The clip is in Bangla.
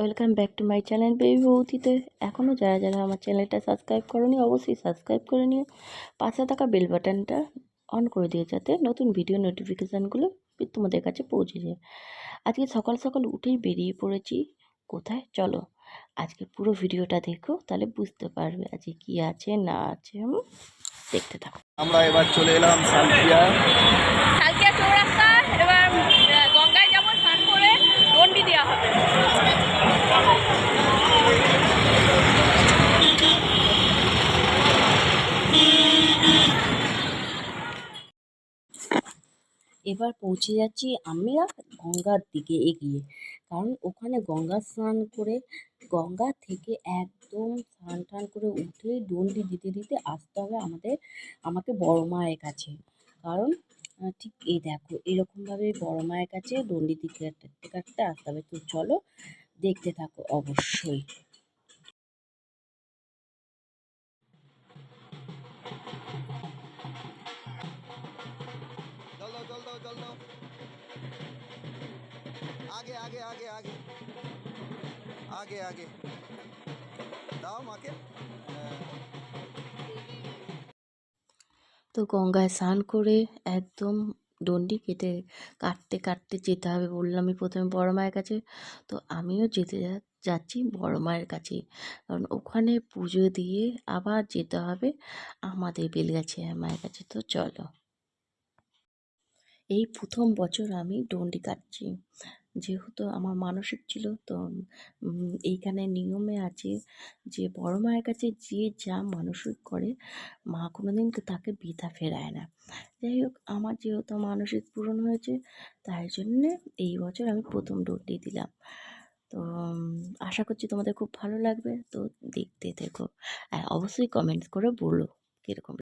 Welcome back to my channel baby বৌতিতে এখনও যারা যারা আমার চ্যানেলটা সাবস্ক্রাইব করনি, অবশ্যই সাবস্ক্রাইব করে নিয়ে পাশে থাকা বেল বাটনটা অন করে দিয়ে যাতে নতুন ভিডিও নোটিফিকেশানগুলো তোমাদের কাছে পৌঁছে যায়। আজকে সকাল সকাল উঠেই বেরিয়ে পড়েছি। কোথায়? চলো আজকে পুরো ভিডিওটা দেখো, তাহলে বুঝতে পারবে আজকে কী আছে, না আছে দেখতে থাকো। আমরা এবার চলে এলাম কালকে চৌরাস্তা এবার আহ, গঙ্গায় যাব স্নান করে দণ্ডি দেওয়া হবে এবার পৌঁছে যাচ্ছি আমরা গঙ্গার দিকে এগিয়ে। কারণ ওখানে গঙ্গা স্নান করে, গঙ্গা থেকে একদম স্নান টান করে উঠেই ডন্ডি দিতে দিতে আসতে হবে আমাদের, আমাকে বড় মায়ের কাছে। কারণ ঠিক এই দেখো, এরকমভাবে বড় মায়ের কাছে ডন্ডি দিতে কাটতে কাটতে আসতে হবে। তো চলো দেখতে থাকো অবশ্যই। আগে আগে আগে আগে। আগে আগে। দাও মাকে। তো গঙ্গায় স্নান করে একদম ডন্ডি কেটে কাটতে কাটতে যেতে হবে বললামই প্রথমে বড় মায়ের কাছে। তো আমিও যেতে যাচ্ছি বড় মায়ের কাছে। কারণ ওখানে পুজো দিয়ে আবার যেতে হবে আমাদের বেলগাছিয়া মায়ের কাছে। তো চলো। এই প্রথম বছর আমি ডন্ডি কাটছি। যেহেতু আমার মানসিক ছিল, তো এইখানে নিয়মে আছে যে, বড় মায়ের কাছে যে যা মানসিক করে, মা কোনোদিন তাকে বৃথা ফেরায় না। যাই হোক, আমার যেহেতু মানসিক পূরণ হয়েছে, তাই জন্যে এই বছর আমি প্রথম ডন্ডি দিলাম। তো আশা করছি তোমাদের খুব ভালো লাগবে, তো দেখতে থেকো। আর অবশ্যই কমেন্টস করে বলো কীরকম